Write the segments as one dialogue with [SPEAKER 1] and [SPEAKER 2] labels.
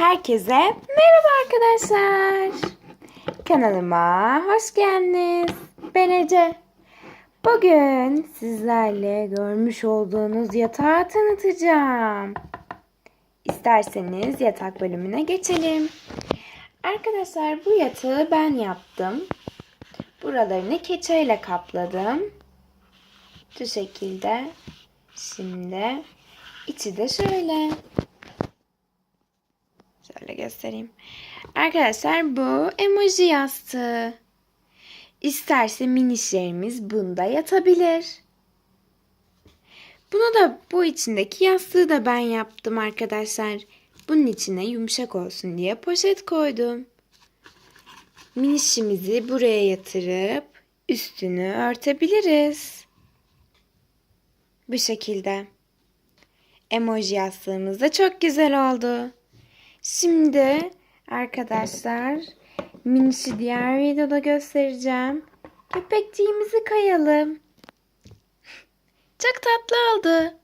[SPEAKER 1] Herkese merhaba arkadaşlar. Kanalıma hoş geldiniz. Ben Ece. Bugün sizlerle görmüş olduğunuz yatağı tanıtacağım. İsterseniz yatak bölümüne geçelim. Arkadaşlar bu yatağı ben yaptım. Buralarını keçeyle kapladım. Bu şekilde. Şimdi içi de şöyle. Şöyle göstereyim. Arkadaşlar bu emoji yastığı. İsterse minişlerimiz bunda yatabilir. Bunu da bu içindeki yastığı da ben yaptım arkadaşlar. Bunun içine yumuşak olsun diye poşet koydum. Minişimizi buraya yatırıp üstünü örtebiliriz. Bu şekilde. Emoji yastığımız da çok güzel oldu. Şimdi arkadaşlar minişi diğer videoda göstereceğim. Köpekçiğimizi kayalım. Çok tatlı oldu.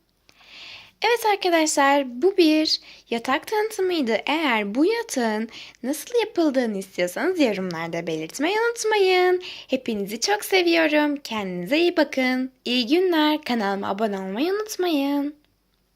[SPEAKER 1] Evet arkadaşlar bu bir yatak tanıtımıydı. Eğer bu yatağın nasıl yapıldığını istiyorsanız yorumlarda belirtmeyi unutmayın. Hepinizi çok seviyorum. Kendinize iyi bakın. İyi günler. Kanalıma abone olmayı unutmayın.